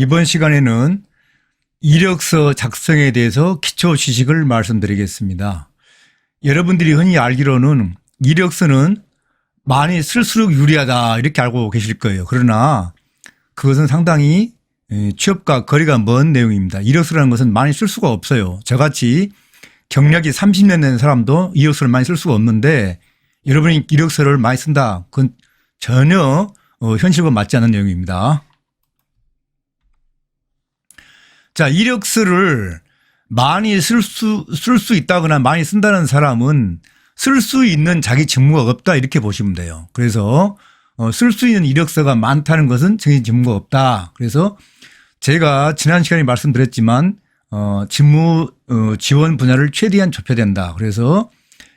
이번 시간에는 이력서 작성에 대해서 기초 지식을 말씀드리겠습니다. 여러분들이 흔히 알기로는 이력서는 많이 쓸수록 유리하다 이렇게 알고 계실 거예요. 그러나 그것은 상당히 에, 취업과 거리가 먼 내용입니다. 이력서라는 것은 많이 쓸 수가 없어요. 저같이 경력이 30년 된 사람도 이력서를 많이 쓸 수가 없는데 여러분이 이력서를 많이 쓴다. 그건 전혀 어, 현실과 맞지 않는 내용입니다. 자, 이력서를 많이 쓸 수, 쓸 수 있다거나 많이 쓴다는 사람은 쓸 수 있는 자기 직무가 없다 이렇게 보시면 돼요. 그래서 어, 쓸 수 있는 이력서가 많다는 것은 자기 직무가 없다. 그래서 제가 지난 시간에 말씀드렸지만 어, 직무 어, 지원 분야를 최대한 좁혀야 된다. 그래서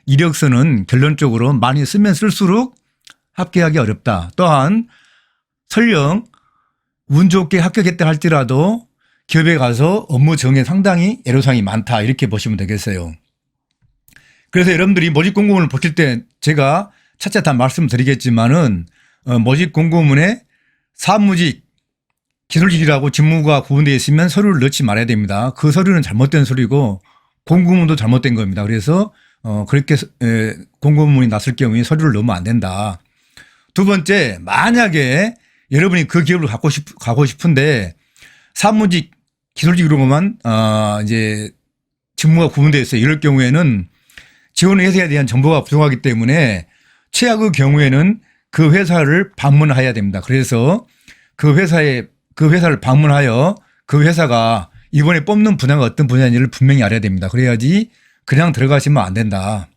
이력서는 결론적으로 많이 쓰면 쓸수록 합격하기 어렵다. 또한 설령 운 좋게 합격했다 할지라도 기업에 가서 업무 정에 상당히 애로사항이 많다 이렇게 보시면 되겠어요. 그래서 여러분들이 모집 공고문을 보실 때 제가 차차 다 말씀드리겠지만은 어, 모집 공고문에 사무직 기술직이라고 직무가 구분되어 있으면 서류를 넣지 말아야 됩니다. 그 서류는 잘못된 서류고 공고문도 잘못된 겁니다. 그래서 어 그렇게 에, 공고문이 났을 경우에 서류를 넣으면 안 된다. 두 번째 만약에 여러분이 그 기업을 갖고 싶 가고 싶은데 사무직 기술직 으로만 어 이제 직무가 구분되어 있어요. 이럴 경우에는 지원 회사에 대한 정보가 부족하기 때문에 최악의 경우에는 그 회사를 방문해야 됩니다. 그래서 그 회사에 그 회사를 방문하여 그 회사가 이번에 뽑는 분야가 어떤 분야인지를 분명히 알아야 됩니다. 그래야지 그냥 들어가시면 안 된다.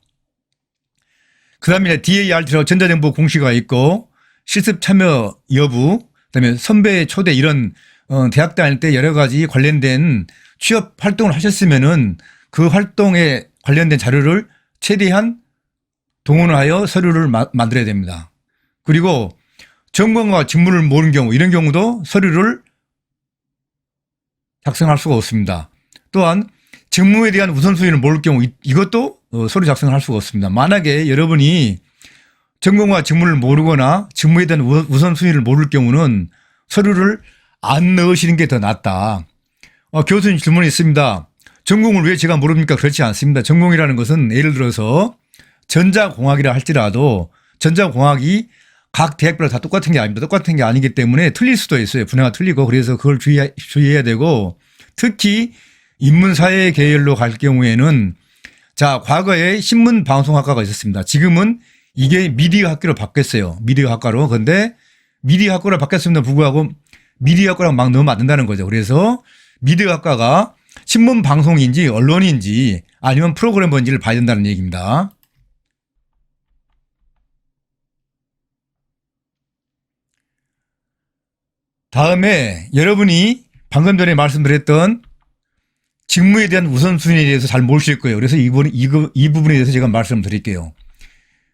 그 다음에 DART라고 전자정보 공시가 있고 실습 참여 여부, 그 다음에 선배 초대 이런 어, 대학 다닐 때 여러 가지 관련된 취업 활동을 하셨으면은 그 활동에 관련된 자료를 최대한 동원하여 서류를 마- 만들어야 됩니다. 그리고 전공과 직무를 모르는 경우 이런 경우도 서류를 작성할 수가 없습니다. 또한 직무에 대한 우선순위를 모를 경우 이- 이것도 어, 서류 작성을 할 수가 없습니다. 만약에 여러분이 전공과 직무를 모르거나 직무에 대한 우- 우선순위를 모를 경우는 서류를 안 넣으시는 게 더 낫다. 어, 교수님 질문이 있습니다. 전공을 왜 제가 모릅니까? 그렇지 않습니다. 전공이라는 것은 예를 들어서 전자공학이라 할지라도 전자공학이 각 대학별로 다 똑같은 게 아닙니다. 똑같은 게 아니기 때문에 틀릴 수도 있어요. 분야가 틀리고 그래서 그걸 주의, 주의해야 되고 특히 인문사회 계열로 갈 경우에는 자, 과거에 신문방송학과가 있었습니다. 지금은 이게 미디어 학교로 바뀌었어요. 미디어 학과로. 근데 미디어 학과로 바뀌었음에도 불구하고 미디어 학과랑 막 넣으면 안 된다는 거죠. 그래서 미디어 학과가 신문 방송인지 언론인지 아니면 프로그래머인지를 봐야 된다는 얘기입니다. 다음에 여러분이 방금 전에 말씀드렸던 직무에 대한 우선순위에 대해서 잘 모르실 거예요. 그래서 이, 부분, 이, 부- 이 부분에 대해서 제가 말씀드릴게요.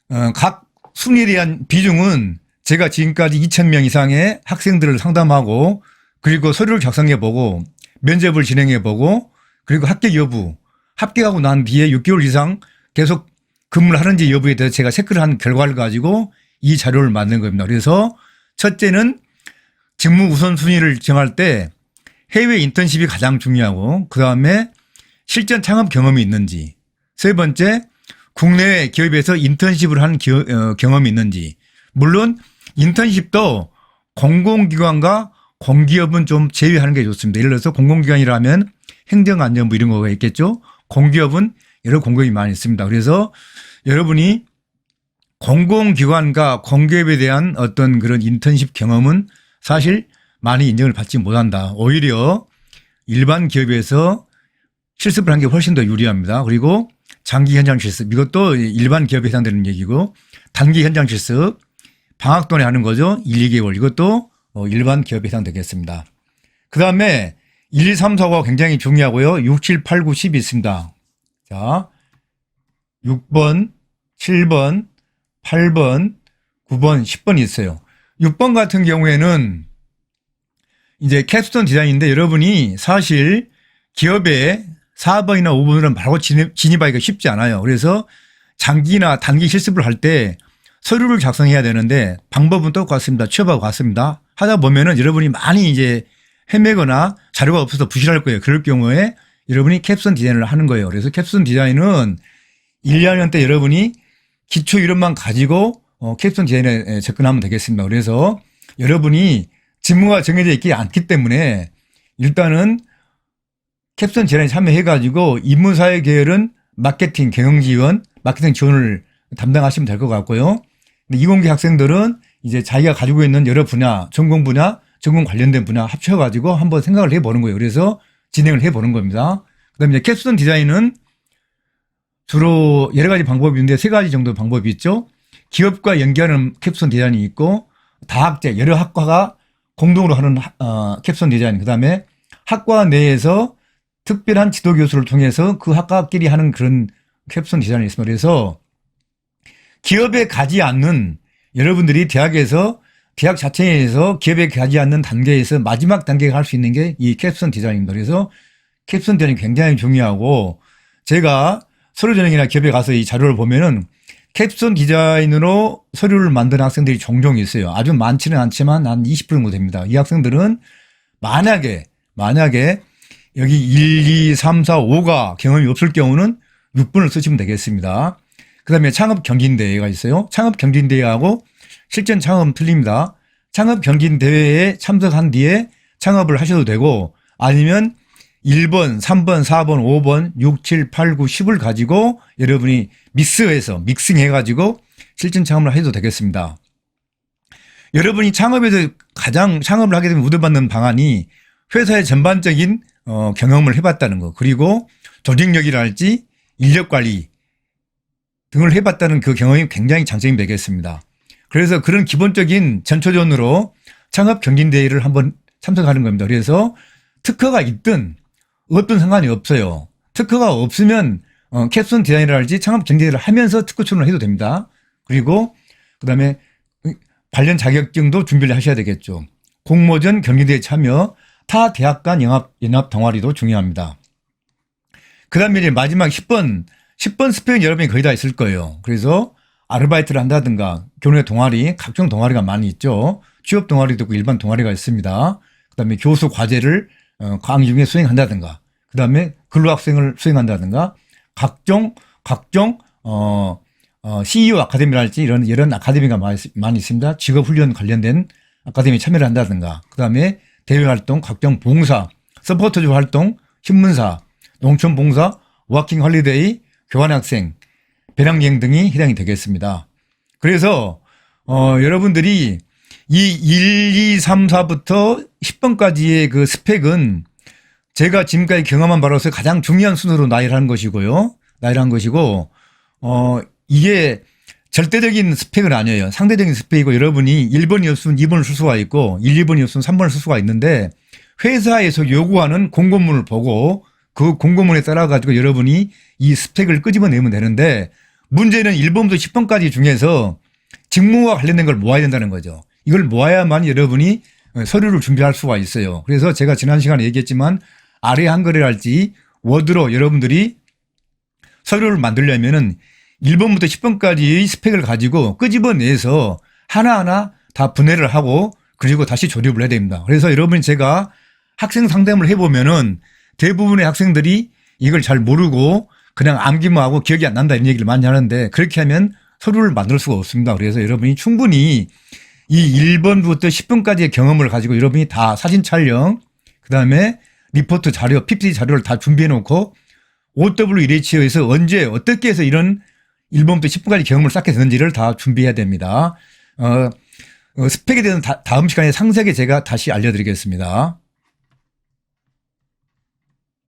어, 각 순위에 대한 비중은 제가 지금까지 2,000명 이상의 학생들을 상담하고 그리고 서류를 작성해 보고 면접을 진행해 보고 그리고 합격 여부 합격하고 난 뒤에 6개월 이상 계속 근무를 하는지 여부에 대해서 제가 체크를 한 결과를 가지고 이 자료를 만든 겁니다. 그래서 첫째는 직무 우선순위를 정할 때 해외 인턴십이 가장 중요하고 그 다음에 실전 창업 경험이 있는지 세 번째 국내 기업에서 인턴십을 한 기업- 어, 경험이 있는지 물론 인턴십도 공공기관과 공기업은 좀 제외하는 게 좋습니다. 예를 들어서 공공기관이라면 행정안전부 이런 거가 있겠죠. 공기업은 여러 공기업이 많이 있습니다. 그래서 여러분이 공공기관과 공기업에 대한 어떤 그런 인턴십 경험은 사실 많이 인정을 받지 못한다. 오히려 일반 기업에서 실습을 한 게 훨씬 더 유리합니다. 그리고 장기 현장 실습 이것도 일반 기업에 해당되는 얘기고 단기 현장 실습 방학 동안에 하는 거죠. 1, 2개월 이것도 어, 일반 기업에 해당되겠습니다. 그 다음에 1, 2, 3, 4가 굉장히 중요하고요. 6, 7, 8, 9, 10이 있습니다. 자, 6번, 7번, 8번, 9번, 10번이 있어요. 6번 같은 경우에는 이제 캡스톤 디자인인데 여러분이 사실 기업에 4번이나 5번으로 바로 진입, 진입 하기가 쉽지 않아요. 그래서 장기나 단기 실습을 할 때 서류를 작성해야 되는데 방법은 똑같습니다. 취업하고 같습니다. 하다 보면은 여러분이 많이 이제 헤매거나 자료가 없어서 부실할 거예요. 그럴 경우에 여러분이 캡슨 디자인을 하는 거예요. 그래서 캡슨 디자인은 1, 2학년 때 여러분이 기초 이론만 가지고 어, 캡슨 디자인에 접근하면 되겠습니다. 그래서 여러분이 직무가 정해져 있지 않기 때문에 일단은 캡슨 디자인에 참여해가지고 인문사회 계열은 마케팅, 경영 지원, 마케팅 지원을 담당하시면 될 것 같고요. 근데 이공계 학생들은 이제 자기가 가지고 있는 여러 분야, 전공 분야, 전공 관련된 분야 합쳐가지고 한번 생각을 해보는 거예요. 그래서 진행을 해보는 겁니다. 그 다음에 이제 캡스톤 디자인은 주로 여러 가지 방법이 있는데 세 가지 정도 방법이 있죠. 기업과 연계하는 캡스톤 디자인이 있고 다학제, 여러 학과가 공동으로 하는 하- 어, 캡스톤 디자인. 그 다음에 학과 내에서 특별한 지도 교수를 통해서 그 학과끼리 하는 그런 캡스톤 디자인이 있습니다. 그래서 기업에 가지 않는 여러분들이 대학에서 대학 자체에서 기업에 가지 않는 단계에서 마지막 단계가 할 수 있는 게 이 캡슨 디자인입니다. 그래서 캡슨 디자인이 굉장히 중요하고 제가 서류 전형이나 기업에 가서 이 자료를 보면은 캡슨 디자인으로 서류를 만드는 학생들이 종종 있어요. 아주 많지는 않지만 한 20% 정도 됩니다. 이 학생들은 만약에 만약에 여기 1, 2, 3, 4, 5가 경험이 없을 경우는 6분을 쓰시면 되겠습니다. 그 다음에 창업 경진대회가 있어요. 창업 경진대회하고 실전 창업은 틀립니다. 창업 경진대회에 참석한 뒤에 창업을 하셔도 되고 아니면 1번, 3번, 4번, 5번, 6, 7, 8, 9, 10을 가지고 여러분이 믹스해서 믹싱 해 가지고 실전 창업을 해도 되겠습니다. 여러분이 창업에서 가장 창업을 하게 되면 우대받는 방안이 회사의 전반적인 어, 경험을 해봤다는 거 그리고 조직력이랄지 인력 관리 등을 해봤다는 그 경험이 굉장히 장점이 되겠습니다. 그래서 그런 기본적인 전초전으로 창업 경진대회를 한번 참석하는 겁니다. 그래서 특허가 있든 없든 상관이 없어요. 특허가 없으면 어, 캡슨 디자인을 할지 창업 경진대회를 하면서 특허 출원을 해도 됩니다. 그리고 그다음에 관련 자격증도 준비를 하셔야 되겠죠. 공모전 경진대회 참여, 타 대학 간 연합, 연합 동아리도 중요합니다. 그 다음에 이제 마지막 10번, 10번 스펙은 여러분이 거의 다 있을 거예요. 그래서 아르바이트를 한다든가 교내 동아리, 각종 동아리가 많이 있죠. 취업 동아리도 있고 일반 동아리가 있습니다. 그 다음에 교수 과제를 어, 강의 중에 수행한다든가, 그 다음에 근로학생을 수행한다든가, 각종, 각종, 어, 어, CEO 아카데미랄지 이런, 이런 아카데미가 많이, 있- 많이 있습니다. 직업 훈련 관련된 아카데미 참여를 한다든가, 그 다음에 대외 활동, 각종 봉사, 서포터즈 활동, 신문사, 농촌 봉사, 워킹 홀리데이, 교환학생, 배낭여행 등이 해당이 되겠습니다. 그래서 어, 여러분들이 이 1, 2, 3, 4부터 10번까지의 그 스펙은 제가 지금까지 경험한 바로서 가장 중요한 순으로 나열을 한 것이고요. 나열을 한 것이고, 어, 이게 절대적인 스펙은 아니에요. 상대적인 스펙이고 여러분이 1번이 없으면 2번을 쓸 수가 있고 1, 2번이 없으면 3번을 쓸 수가 있는데 회사에서 요구하는 공고문을 보고 그 공고문에 따라 가지고 여러분이 이 스펙을 끄집어내면 되는데 문제는 1번부터 10번까지 중에서 직무와 관련된 걸 모아야 된다는 거죠. 이걸 모아야만 여러분이 서류를 준비할 수가 있어요. 그래서 제가 지난 시간에 얘기했지만 아래 한글이랄지 워드로 여러분들이 서류를 만들려면은 1번부터 10번까지의 스펙을 가지고 끄집어내서 하나하나 다 분해를 하고 그리고 다시 조립을 해야 됩니다. 그래서 여러분이 제가 학생 상담을 해보면은 대부분의 학생들이 이걸 잘 모르고 그냥 암기만 하고 기억이 안 난다 이런 얘기를 많이 하는데 그렇게 하면 서류를 만들 수가 없습니다. 그래서 여러분이 충분히 이 1번부터 10번까지의 경험을 가지고 여러분이 다 사진 촬영, 그 다음에 리포트 자료, PPT 자료를 다 준비해 놓고 OWEH에서 언제 어떻게 해서 이런 1번부터 10번까지 경험을 쌓게 되는지를 다 준비해야 됩니다. 어, 어, 스펙에 대한 다, 다음 시간에 상세하게 제가 다시 알려드리겠습니다.